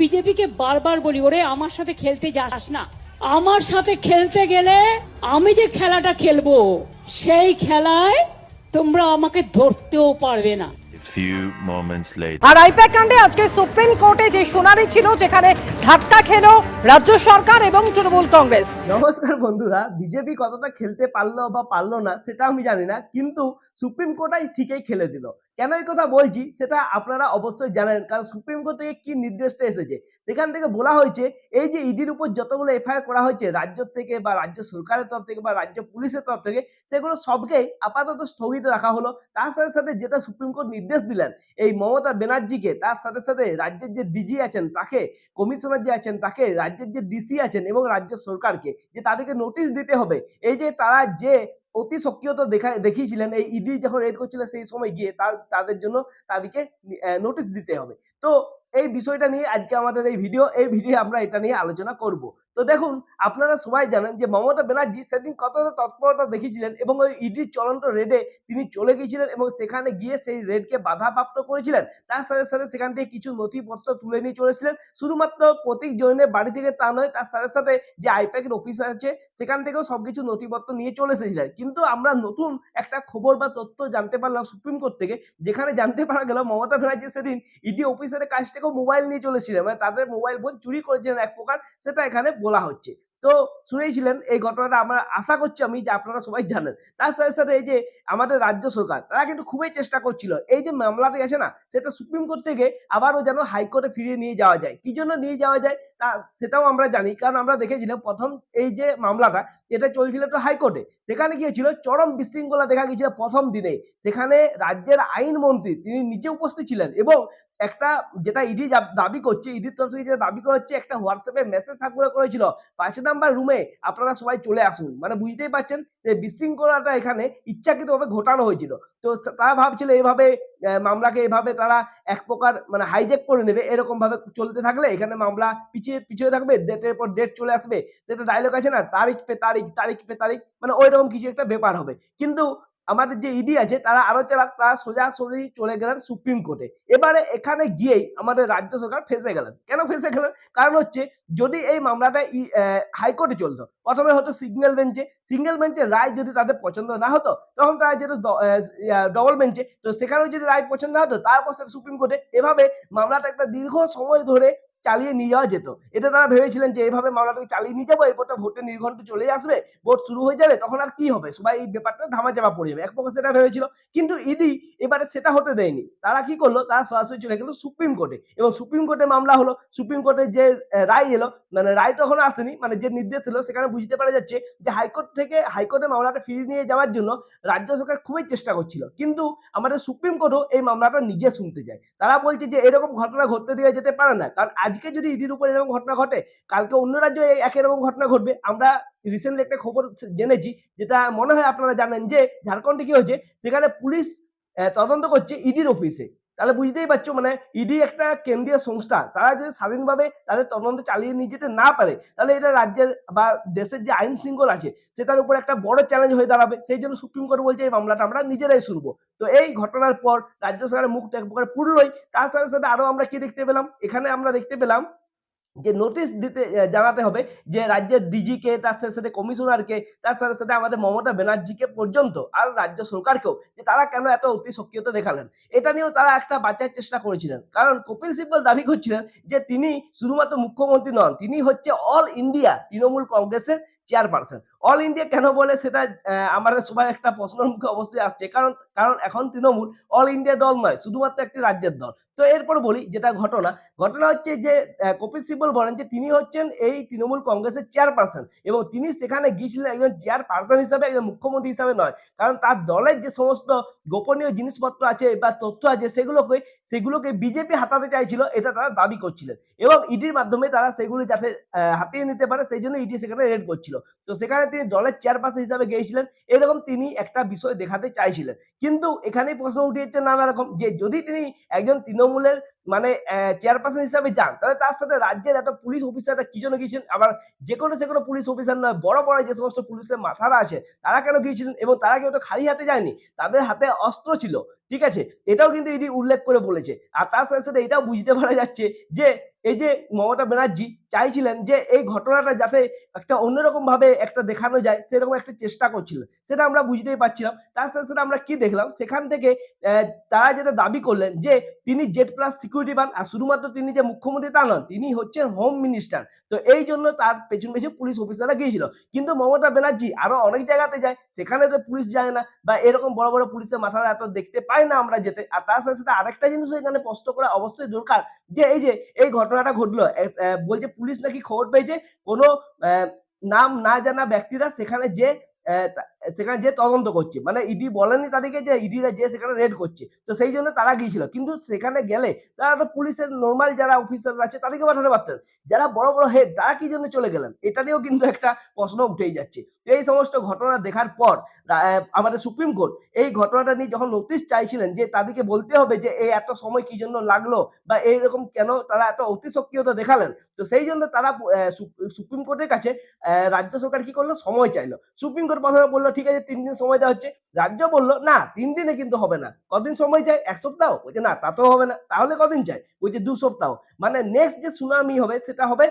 বিজেপিকে বারবার বলি ওরে আমার সাথে খেলতে যাস না আমার সাথে খেলতে গেলে আমি যে খেলাটা খেলব সেই খেলায় তোমরা আমাকে ধরতেও পারবে না. আর আইপ্যাক কাণ্ডে আজকে সুপ্রিম কোর্টে যে শুনানি ছিল যেখানে ধাক্কা খেলো রাজ্য সরকার এবং তৃণমূল কংগ্রেস। নমস্কার বন্ধুরা, বিজেপি কতটা খেলতে পারল বা পারল না সেটা আমি জানি না, কিন্তু সুপ্রিম কোর্টাই ঠিকই খেলে দিল। কেন এই কথা বলছি সেটা আপনারা অবশ্যই জানেন, কারণ সুপ্রিম কোর্ট থেকে কি নির্দেশটা এসেছে? সেখান থেকে বলা হয়েছে, এই যে ইডির উপর যতগুলো এফআইআর করা হয়েছে, রাজ্য থেকে বা রাজ্য সরকারের তরফ থেকে বা রাজ্য পুলিশের তরফ থেকে, সেগুলো সবকেই আপাতত স্থগিত রাখা হলো। তার সাথে সাথে যেটা সুপ্রিম কোর্ট নির্দেশ দিলেন, এই মমতা ব্যানার্জিকে, তার সাথে সাথে রাজ্যের যে ডিজি আছেন, তাকে কমিশনার যে আছেন, তাকে রাজ্যের যে ডিসি আছেন এবং রাজ্য সরকারকে, যে তাদেরকে নোটিশ দিতে হবে। এই যে তারা যে অতি সক্রিয়তা দেখা, দেখিয়েছিলেন, এই ইডি যখন রেড করছিল সেই সময় গিয়ে তার, তাদের জন্য তাদেরকে নোটিশ দিতে হবে। তো এই বিষয়টা নিয়ে আজকে আমাদের এই ভিডিও এই ভিডিও আমরা এটা নিয়ে আলোচনা করব। তো দেখুন, আপনারা সবাই জানেন যে মমতা ব্যানার্জি সেদিন কতটা তৎপরতা দেখিয়েছিলেন এবং ওই ইডির চলন্ত রেডে তিনি চলে গিয়েছিলেন এবং সেখানে গিয়ে সেই রেডকে বাধাপ্রাপ্ত করেছিলেন। তার সাথে সাথে সেখান থেকে কিছু নথিপত্র তুলে নিয়ে চলেছিলেন শুধুমাত্র প্রতীক জৈনের বাড়ি থেকে তা নয়, তার সাথে সাথে যে আইপ্যাকের অফিস আছে, সেখান থেকেও সব কিছু নথিপত্র নিয়ে চলে এসেছিলেন। কিন্তু আমরা নতুন একটা খবর বা তথ্য জানতে পারলাম সুপ্রিম কোর্ট থেকে, যেখানে জানতে পারা গেল মমতা ব্যানার্জি সেদিন ইডি অফিসারের কাছ থেকেও মোবাইল নিয়ে চলেছিলেন মানে তাদের মোবাইল ফোন চুরি করেছিলেন এক প্রকার, সেটা এখানে বলা হচ্ছে। তো শুনেছিলেন এই ঘটনাটা আমরা আশা করছি আমি যে আপনারা সবাই জানেন। তার সাথে সাথে এই যে আমাদের রাজ্য সরকার, তারা কিন্তু খুবই চেষ্টা করছিল। এই যে মামলাটি আছে না, সেটা সুপ্রিম কোর্ট থেকে আবারও যেন হাইকোর্টে ফিরিয়ে নিয়ে যাওয়া যায়। কি জন্য নিয়ে যাওয়া যায়? তা সেটাও আমরা জানি, কারণ আমরা দেখেছিলাম প্রথম এই যে মামলাটা এটা চলছিল তো হাইকোর্টে। সেখানে কি হয়েছিল? চরম বিশৃঙ্খলা দেখা গিয়েছিল প্রথম দিনে। সেখানে রাজ্যের আইন মন্ত্রী তিনি নিজে উপস্থিত ছিলেন এবং একটা যেটা ইডি দাবি করছে ইডির তরফ থেকে যেটা দাবি করা হচ্ছে, একটা হোয়াটসঅ্যাপে মেসেজ সার্কুলার করেছিল পাঁচ নাম্বার রুমে আপনারা সবাই চলে আসুন। মানে বুঝতেই পারছেন যে বিশৃঙ্খলাটা এখানে ইচ্ছাকৃতভাবে ঘটানো হয়েছিল। তো তারা ভাবছিল এইভাবে মামলাকে এভাবে তারা এক প্রকার মানে হাইজেক করে নেবে এরকম ভাবে চলতে থাকলে এখানে মামলা পিছিয়ে পিছিয়ে থাকবে ডেটের পর ডেট চলে আসবে। সেটা ডায়লগ আছে না, তারিখ পে তারিখ তারিখ পে তারিখ মানে ওই রকম কিছু একটা ব্যাপার হবে। কিন্তু আমাদের যে ইডি আছে, তারা আরও চালাক তারা সোজাসুজি চলে গেলেন সুপ্রিম কোর্টে। এবারে এখানে গিয়েই আমাদের রাজ্য সরকার ফেসে গেলেন। কেন ফেসে গেলেন? কারণ হচ্ছে, যদি এই মামলাটা হাইকোর্টে চলতো, প্রথমে হতো সিঙ্গেল বেঞ্চে। সিঙ্গেল বেঞ্চে রায় যদি তাদের পছন্দ না হতো, তখন তারা যেত ডবল বেঞ্চে। তো সেখানেও যদি রায় পছন্দ না হতো, তারপর সেটা সুপ্রিম কোর্টে। এভাবে মামলাটা একটা দীর্ঘ সময় ধরে চালিয়ে নিয়ে যাওয়া যেত। এটা তারা ভেবেছিলেন যে এইভাবে মামলাটাকে চালিয়ে নিয়ে যাব এরপরটা ভোটের নির্ঘণ্ট চলে আসবে, ভোট শুরু হয়ে যাবে, তখন আর কি হবে? সবাই এই ব্যাপারটা ধামা চাপা পড়ে যাবে। এক পক্ষে সেটা ভেবেছিল, কিন্তু ইডি এবারে সেটা হতে দেয়নি। তারা কি করল? তারা সরাসরি চলে গেলো সুপ্রিম কোর্টে। এবং সুপ্রিম কোর্টে মামলা হলো, সুপ্রিম কোর্টের যে রায় এলো মানে রায় তখন আসেনি মানে যে নির্দেশ এলো, সেখানে বুঝতে পারা যাচ্ছে যে হাইকোর্ট থেকে, হাইকোর্টে মামলাটা ফিরিয়ে নিয়ে যাওয়ার জন্য রাজ্য সরকার খুবই চেষ্টা করছিল। কিন্তু আমাদের সুপ্রিম কোর্টও এই মামলাটা নিজে শুনতে যায় তারা বলছে যে এরকম ঘটনা ঘটতে দেওয়া যেতে পারে না। কারণ আজকে যদি ইডির উপর এরকম ঘটনা ঘটে, কালকে অন্য রাজ্যে একই রকম ঘটনা ঘটবে। আমরা রিসেন্টলি একটা খবর জেনেছি, যেটা মনে হয় আপনারা জানেন যে ঝাড়খণ্ডে কি হয়েছে? সেখানে পুলিশ তদন্ত করছে ইডির অফিসে তাহলে বুঝতেই পারছ মানে ইডি একটা কেন্দ্রীয় সংস্থা, তারা যদি স্বাধীনভাবে তাদের তদন্ত চালিয়ে নিয়ে যেতে না পারে, তাহলে এটা রাজ্যের বা দেশের যে আইন শৃঙ্খলা আছে, সেটার উপর একটা বড় চ্যালেঞ্জ হয়ে দাঁড়াবে। সেই জন্য সুপ্রিম কোর্ট বলছে, এই মামলাটা আমরা নিজেরাই শুনব। তো এই ঘটনার পর রাজ্য সরকারের মুখটা এক প্রকার পুরলোই তার সাথে সাথে আরও আমরা কি দেখতে পেলাম? এখানে আমরা দেখতে পেলাম যে নোটিশ দিতে জানাতে হবে যে রাজ্যের ডিজিকে তার সাথে সাথে কমিশনারকে তার সাথে সাথে আমাদের মমতা ব্যানার্জিকে পর্যন্ত আর রাজ্য সরকারকেও যে তারা কেন এত অতি সক্রিয়তা দেখালেন। এটা নিয়েও তারা একটা বাঁচার চেষ্টা করেছিলেন। কারণ কপিল সিব্বল দাবি করছিলেন যে তিনি শুধুমাত্র মুখ্যমন্ত্রী নন, তিনি হচ্ছে অল ইন্ডিয়া তৃণমূল কংগ্রেসের চেয়ারপারসন অল ইন্ডিয়া কেন বলে সেটা আমাদের সবাই একটা প্রশ্নের মুখে অবশ্যই আসছে। কারণ কারণ এখন তৃণমূল অল ইন্ডিয়া দল নয়, শুধুমাত্র একটি রাজ্যের দল। তো এরপর বলি যেটা ঘটনা ঘটনা হচ্ছে যে কপিল সিব্বল বলেন যে তিনি হচ্ছেন এই তৃণমূল কংগ্রেসের চেয়ারপারসন এবং তিনি সেখানে গিয়েছিলেন একজন চেয়ারপারসন হিসাবে, একজন মুখ্যমন্ত্রী হিসাবে নয়। কারণ তার দলের যে সমস্ত গোপনীয় জিনিসপত্র আছে বা তথ্য আছে, সেগুলোকে সেগুলোকে বিজেপি হাতাতে চাইছিল, এটা তারা দাবি করছিলেন। এবং ইডির মাধ্যমে তারা সেগুলি যাতে হাতিয়ে নিতে পারে, সেই জন্য ইডি সেখানে রেড করছিল। তো সেখানে তিনি দলের চেয়ারপারসন হিসাবে গিয়েছিলেন, এরকম তিনি একটা বিষয় দেখাতে চাইছিলেন। কিন্তু এখানে প্রশ্ন উঠে যাচ্ছে নানা রকম যে যদি তিনি একজন তৃণমূলের মানে চেয়ারপারসন হিসাবে যান। তাহলে তার সাথে রাজ্যের একটা পুলিশ অফিসাররা কি জন্য গিয়েছেন আবার যে কোনো সে কোনো পুলিশ অফিসার নয়, বড় বড় যে সমস্ত পুলিশের মাথারা আছে, তারা কেন গিয়েছিলেন? এবং তারা কেউ তো খালি হাতে যায়নি? তাদের হাতে অস্ত্র ছিল, ঠিক আছে? এটাও কিন্তু ইডি উল্লেখ করে বলেছে। আর তার সাথে সাথে এটাও বুঝতে পারা যাচ্ছে যে, এই যে মমতা ব্যানার্জি চাইছিলেন যে, এই ঘটনাটা যাতে একটা অন্যরকম ভাবে একটা দেখানো যায়, সেরকম একটা চেষ্টা করছিলেন সেটা আমরা বুঝতেই পারছিলাম। তার সাথে সাথে আমরা কি দেখলাম? সেখান থেকে তারা যেটা দাবি করলেন যে, তিনি জেড প্লাস সিকিউরিটি পান, আর শুধুমাত্র তিনি যে মুখ্যমন্ত্রী তা নন, তিনি হচ্ছেন হোম মিনিস্টার। তো এই জন্য তার পেছন পেছনে পুলিশ অফিসাররা গিয়েছিল। কিন্তু মমতা ব্যানার্জি আরও অনেক জায়গাতে যায়, সেখানে তো পুলিশ যায় না, বা এরকম বড় বড় পুলিশের মাথারা এত দেখতে পাই না আমরা যেতে। আর তার সাথে সাথে আরেকটা জিনিস এখানে প্রশ্ন করা অবশ্যই দরকার, যে এই যে এই ঘটনাটা ঘটলো বলছে পুলিশ নাকি খবর পেয়েছে, কোনো নাম না জানা ব্যক্তিরা সেখানে যে সেখানে যে তদন্ত করছে মানে ইডি বলেনি তাদেরকে যে ইডিরা যে সেখানে রেড করছে, তো সেই জন্য তারা গিয়েছিল। কিন্তু সেখানে গেলে তারা তো পুলিশের নর্মাল যারা অফিসার আছে তাদেরকে পাঠাতে পারতেন। যারা বড় বড় হেড তারা কি জন্য চলে গেলেন? এটা নিয়েও কিন্তু একটা প্রশ্ন উঠেই যাচ্ছে। এই সমস্ত ঘটনা দেখার পর আমাদের সুপ্রিম কোর্ট এই ঘটনাটা নিয়ে যখন নোটিশ চাইছিলেন যে তাদেরকে বলতে হবে যে এই এত সময় কি জন্য লাগল বা এইরকম কেন তারা এত অতি সক্রিয়তা দেখালেন, তো সেই জন্য তারা সুপ্রিম কোর্টের কাছে রাজ্য সরকার কি করল? সময় চাইলো। সুপ্রিম কোর্ট প্রথমে বলল ঠিক আছে, তিন দিন সময় দেওয়া হচ্ছে। রাজ্য বলল, না, তিন দিনে কিন্তু হবে না। কদিন সময় চাই এক সপ্তাহ? বলছে, না, তাতেও হবে না। তাহলে কদিন চাই বলছে, দু সপ্তাহ। মানে নেক্সট যে সুনামি হবে, সেটা হবে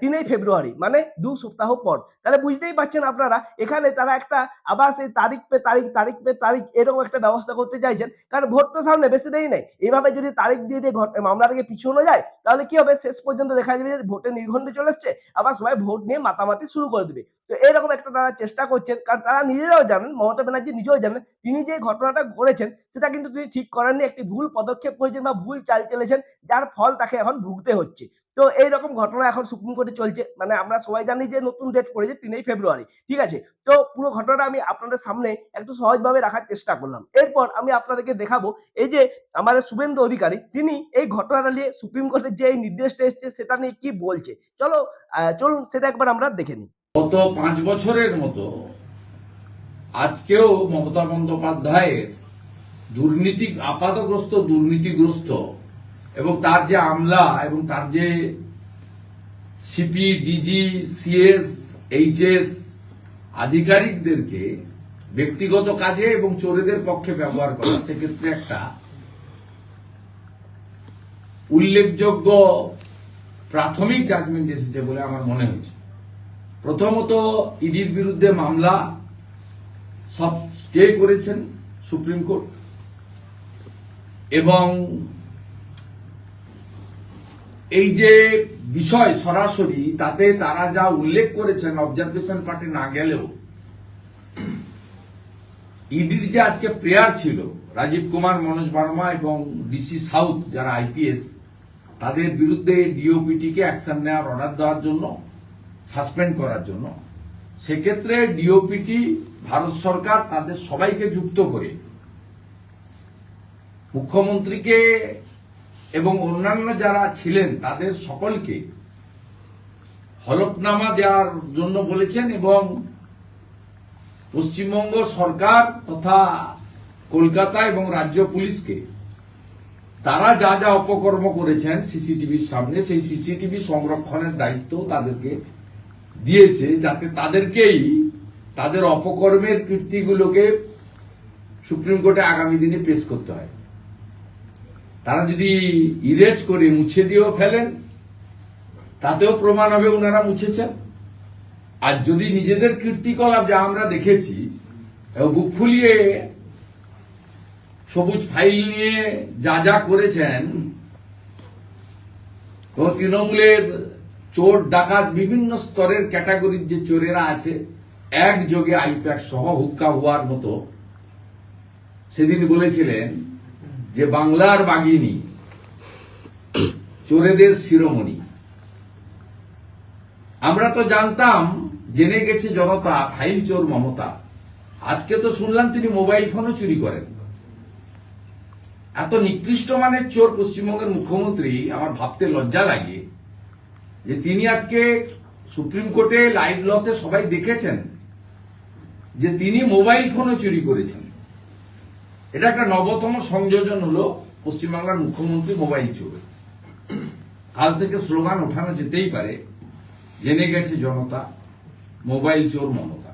তিনই ফেব্রুয়ারি মানে দু সপ্তাহ পর। তাহলে বুঝতেই পারছেন আপনারা, এখানে তারা একটা আবার সেই তারিখ পে তারিখ তারিখ পে তারিখ এরকম একটা ব্যবস্থা করতে চাইছেন, কারণ ভোট তো সামনে বেশি দেরি নেই। এইভাবে যদি তারিখ দিয়ে দিয়ে মামলাটাকে পিছনো যায়, তাহলে কি হবে? শেষ পর্যন্ত দেখা যাবে যে ভোটের নির্ঘণ্টে চলে এসছে, আবার সবাই ভোট নিয়ে মাতামাতি শুরু করে দেবে। তো এরকম একটা তারা চেষ্টা করছেন, কারণ তারা নিজেরাও জানেন, মমতা ব্যানার্জি নিজেও জানেন, তিনি যে ঘটনাটা করেছেন সেটা কিন্তু তিনি ঠিক করেননি, একটি ভুল পদক্ষেপ করেছেন বা ভুল চাল চলেছেন যার ফল তাকে এখন ভুগতে হচ্ছে। তো এইরকম ঘটনা এখন সুপ্রিম কোর্টে চলছে। মানে আমরা সবাই জানি যে নতুন ডেট পড়েছে তিনই ফেব্রুয়ারি ঠিক আছে? তো পুরো ঘটনাটা আমি আপনাদের সামনে একটু সহজভাবে রাখার চেষ্টা করলাম। এরপর আমি আপনাদেরকে দেখাবো, এই যে আমাদের শুভেন্দু অধিকারী, তিনি এই ঘটনাটা নিয়ে সুপ্রিম কোর্টের যে এই নির্দেশটা এসছে, সেটা নিয়ে কি বলছে? চলো চলুন, সেটা একবার আমরা দেখে নিই। গত পাঁচ বছরের মতো আজকেও মমতা বন্দ্যোপাধ্যায়ের দুর্নীতি, আপাতগ্রস্ত দুর্নীতিগ্রস্ত এবং তার যে আমলা এবং তার যে সিপি ডিজি সিএস এইচএস আধিকারিকদেরকে ব্যক্তিগত কাজে এবং চোরেদের পক্ষে ব্যবহার করা, সেক্ষেত্রে একটা উল্লেখযোগ্য প্রাথমিক জাজমেন্ট এসেছে বলে আমার মনে হয়েছে। প্রথমত, ইডির বিরুদ্ধে মামলা সব স্টে করেছেন সুপ্রিম কোর্ট। এবং এই যে বিষয় সরাসরি, তাতে তারা যা উল্লেখ করেছেন অবজারভেশন পার্টি না গেলেও, ইডির যে আজকে প্রেয়ার ছিল, রাজীব কুমার, মনোজ বর্মা এবং ডিসি সাউথ যারা আইপিএস, তাদের বিরুদ্ধে ডিওপিটিকে অ্যাকশন নেওয়ার অর্ডার দেওয়ার জন্য সাসপেন্ড করার জন্য, সেক্ষেত্রে ডিওপিটি ভারত সরকার তাদের সবাইকে যুক্ত করে, মুখ্যমন্ত্রীকে এবং অন্যান্য যারা ছিলেন, তাদের সকলকে হলফনামা দেওয়ার জন্য বলেছেন এবং পশ্চিমবঙ্গ সরকার তথা কলকাতা এবং রাজ্য পুলিশকে তারা যা যা অপকর্ম করেছেন সিসিটিভির সামনে, সেই সিসিটিভি সংরক্ষণের দায়িত্ব তাদেরকে দিয়েছে যাতে তাদেরকেই তাদের অপকর্মের কীর্তিগুলোকে সুপ্রিম কোর্টে আগামী দিনে পেশ করতে হয়। তারা যদি ইরেজ করে মুছে দিয়েও ফেলেন, তাতেও প্রমাণ হবে ওনারা মুছেছেন। আর যদি নিজেদের কীর্তিকলাপ যা আমরা দেখেছি বুক ফুলিয়ে সবুজ ফাইল নিয়ে যা যা করেছেন তৃণমূলের চোর, ডাকাত, বিভিন্ন স্তরের ক্যাটাগরির যে চোরেরা আছে, একযোগে আইপ্যাক সহ হুক্কা হওয়ার মতো। সেদিন বলেছিলেন যে বাংলার বাগিনী চোরেদের শিরোমণি। আমরা তো জানতাম, জেনে গেছে জনতা, ফাইল চোর মমতা। আজকে তো শুনলাম তিনি মোবাইল ফোনও চুরি করেন। এত নিকৃষ্ট মানের চোর পশ্চিমবঙ্গের মুখ্যমন্ত্রী, আমার ভাবতে লজ্জা লাগে যে তিনি আজকে সুপ্রিম কোর্টে লাইভ লতে সবাই দেখেছেন যে তিনি মোবাইল ফোনও চুরি করেছেন। এটা একটা নবতম সংযোজন হলো পশ্চিমবাংলার মুখ্যমন্ত্রী মোবাইল চোর। কাল থেকে স্লোগান ওঠানো যেতেই পারে, জেনে গেছে জনতা, মোবাইল চোর মমতা।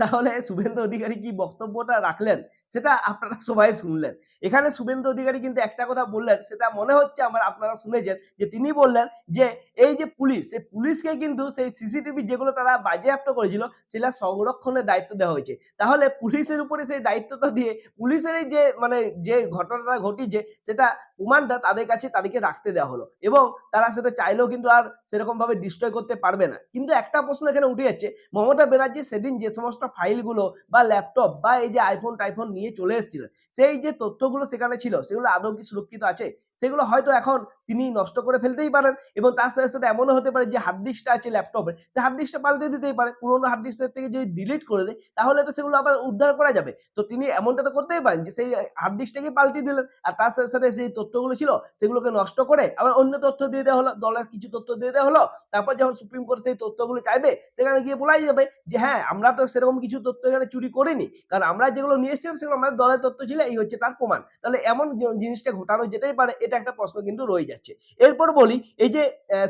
তাহলে শুভেন্দু অধিকারী কি বক্তব্যটা রাখলেন? সেটা আপনারা সবাই শুনলেন। এখানে শুভেন্দু অধিকারী কিন্তু একটা কথা বললেন, সেটা মনে হচ্ছে আমার আপনারা শুনেছেন, যে তিনি বললেন যে এই যে পুলিশ সেই পুলিশকে কিন্তু সেই সিসিটিভি যেগুলো তারা বাজেয়াপ্ত করেছিল সেটা সংরক্ষণের দায়িত্ব দেওয়া হয়েছে। তাহলে পুলিশের উপরে সেই দায়িত্বটা দিয়ে পুলিশের যে মানে যে ঘটনাটা ঘটিছে, সেটা প্রমাণটা তাদের কাছে তাদেরকে রাখতে দেওয়া হলো। এবং তারা সেটা চাইলেও কিন্তু আর সেরকম ভাবে ডিস্ট্রয় করতে পারবে না। কিন্তু একটা প্রশ্ন এখানে উঠে যাচ্ছে, মমতা ব্যানার্জি সেদিন যে সমস্ত ফাইলগুলো বা ল্যাপটপ বা এই যে আইফোন টাইফোন নিয়ে চলে এসেছিলেন সেই যে তথ্যগুলো সেখানে ছিল সেগুলো আদৌ কি সুরক্ষিত আছে? সেগুলো হয়তো এখন তিনি নষ্ট করে ফেলতেই পারেন এবং তার সাথে সাথে এমনও হতে পারে যে হার্ড ডিস্কটা আছে ল্যাপটপে সে হার্ড ডিস্কটা পাল্টে দিতেই পারে, পুরোনো হার্ড ডিস্কের থেকে যদি ডিলিট করে দেয়, তাহলে তো সেগুলো আবার উদ্ধার করা যাবে। তো তিনি এমনটা তো করতেই পারেন যে সেই হার্ড ডিস্কটাকে পাল্টে দিলেন আর তার সাথে সাথে সেই তথ্যগুলো ছিল, সেগুলোকে নষ্ট করে আবার অন্য তথ্য দিয়ে দেওয়া হলো, দলের কিছু তথ্য দিয়ে দেওয়া হলো, তারপর যখন সুপ্রিম কোর্ট সেই তথ্যগুলো চাইবে, সেখানে গিয়ে বলাই যাবে যে হ্যাঁ আমরা তো সেরকম কিছু তথ্য এখানে চুরি করিনি, কারণ আমরা যেগুলো নিয়ে এসেছিলাম সেগুলো আমাদের দলের তথ্য ছিল, এই হচ্ছে তার প্রমাণ। তাহলে এমন জিনিসটা ঘটানো যেতেই পারে এটা একটা প্রশ্ন কিন্তু রয়ে যাচ্ছে। এরপর বলি, এই যে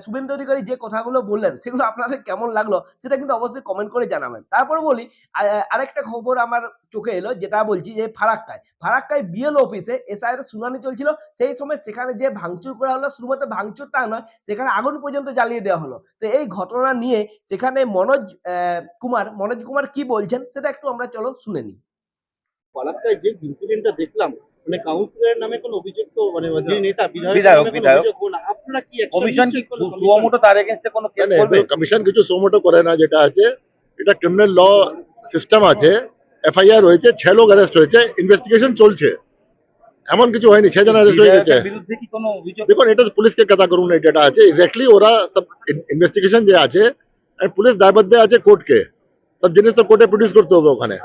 শুভেন্দু অধিকারী যে কথাগুলো বললেন, সেগুলো আপনাদের কেমন লাগল সেটা কিন্তু অবশ্যই কমেন্ট করে জানাবেন। তারপর বলি আরেকটা খবর আমার চোখে এলো, যেটা বলছি যে, ফারাক্কায়। ফারাক্কায় বিএল অফিসে এসআইয়ের শুনানি চলছিল, সেই সময় সেখানে যে ভাঙচুর করা হলো, শুধুমাত্র ভাঙচুরটা নয়, সেখানে আগুন পর্যন্ত জ্বালিয়ে দেওয়া হলো। তো এই ঘটনা নিয়ে সেখানে মনোজ কুমার মনোজ কুমার কি বলছেন, সেটা একটু আমরা চলো শুনে নিই। ফারাক্কায় যে ইনসিডেন্টটা দেখলাম মানে কাউন্সিলরের নামে কোনো অভিযোগ তো মানে যে নেতা বিধায়ক বিধায়ক। আপনারা কি কমিশন কি? সুমোটো তার এগেনস্টে কোনো কেস করবে? কমিশন কিছু সোমোটো করে না যেটা আছে এটা ক্রিমিনাল ল সিস্টেম আছে এফআইআর হয়েছে ছ লোক অ্যারেস্ট হয়েছে ইনভেস্টিগেশন চলছে। এমন কিছু হয়নি ছজন অ্যারেস্ট হয়ে গেছে। বিধায়কের বিরুদ্ধে কি কোনো অভিযোগ দেখুন এটা পুলিশকে কথা করুন না যেটা আছে এক্স্যাক্টলি ওরা সব ইনভেস্টিগেশন যে আছে আর পুলিশ দায়বদ্ধ আছে কোর্টকে সব জিনিস তো কোর্টে প্রডিউস করতে হবে ওখানে।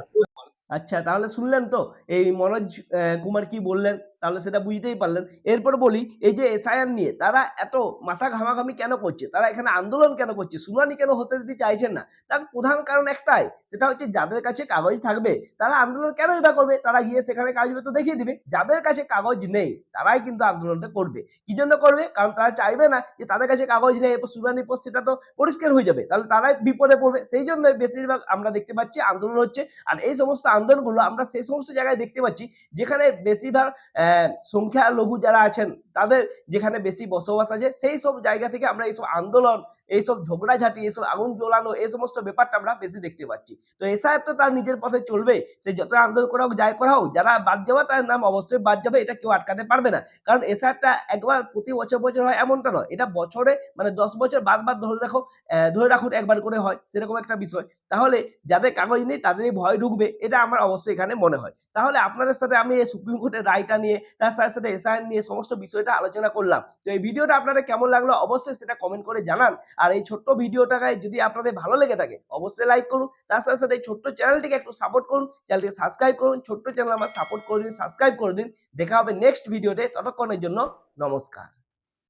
আচ্ছা তাহলে শুনলেন তো? এই মনোজ কুমার কি বললেন? তাহলে সেটা বুঝতেই পারলেন। এরপর বলি, এই যে এসআইআর নিয়ে, তারা এত মাথা ঘামাঘামি কেন করছে? তারা এখানে আন্দোলন কেন করছে? শুনানি কেন হতে দিতে চাইছেন না? তার প্রধান কারণ একটাই, সেটা হচ্ছে যাদের কাছে কাগজ থাকবে, তারা আন্দোলন কেন এটা করবে? তারা গিয়ে সেখানে কাগজপত্র দেখিয়ে দিবে, যাদের কাছে কাগজ নেই, তারাই কিন্তু আন্দোলনটা করবে। কি জন্য করবে? কারণ তারা চাইবে না যে তাদের কাছে কাগজ নেই, এরপর শুনানির পর সেটা তো পরিষ্কার হয়ে যাবে। তাহলে তারাই বিপদে পড়বে। সেই জন্য বেশিরভাগ আমরা দেখতে পাচ্ছি আন্দোলন হচ্ছে। আর এই সমস্ত আন্দোলনগুলো আমরা সেই সমস্ত জায়গায় দেখতে পাচ্ছি, যেখানে বেশিরভাগ সংখ্যালঘু যারা আছেন তাদের যেখানে বেশি বসবাস আছে, সেই সব জায়গা থেকে আমরা এইসব আন্দোলন, এইসব ঝগড়াঝাটি, এইসব আগুন জ্বলানো, এই সমস্ত ব্যাপারটা আমরা বেশি দেখতে পাচ্ছি। তো এসআইআর তো তার নিজের পথে চলবে, সে যত আন্দোলন করা হোক, যাই করা হোক, যারা বাদ যাওয়া তার নাম অবশ্যই বাদ যাবে, এটা কেউ আটকাতে পারবে না। কারণ এসআইআরটা একবার প্রতি বছর বছর হয় এমনটা নয়, এটা বছরে মানে দশ বছর বাদ ধরে রাখো ধরে রাখুন একবার করে হয়, সেরকম একটা বিষয়। তাহলে যাদের কাগজ নেই তাদেরই ভয় ঢুকবে, এটা আমার অবশ্যই এখানে মনে হয়। তাহলে আপনাদের সাথে আমি সুপ্রিম কোর্টের রায়টা নিয়ে, তার সাথে সাথে এসআইআর নিয়ে সমস্ত বিষয়টা আলোচনা করলাম। তো এই ভিডিওটা আপনারা কেমন লাগল অবশ্যই সেটা কমেন্ট করে জানান। আর এই ছোট্ট ভিডিওটাকে যদি আপনাদের ভালো লেগে থাকে, অবশ্যই লাইক করুন। তার সাথে সাথে এই ছোট্ট চ্যানেলটিকে একটু সাপোর্ট করুন। চ্যানেলটিকে সাবস্ক্রাইব করুন। ছোট্ট চ্যানেল আমার সাপোর্ট করে দিন সাবস্ক্রাইব করে দিন। দেখা হবে নেক্সট ভিডিওতে ততক্ষণের জন্য নমস্কার।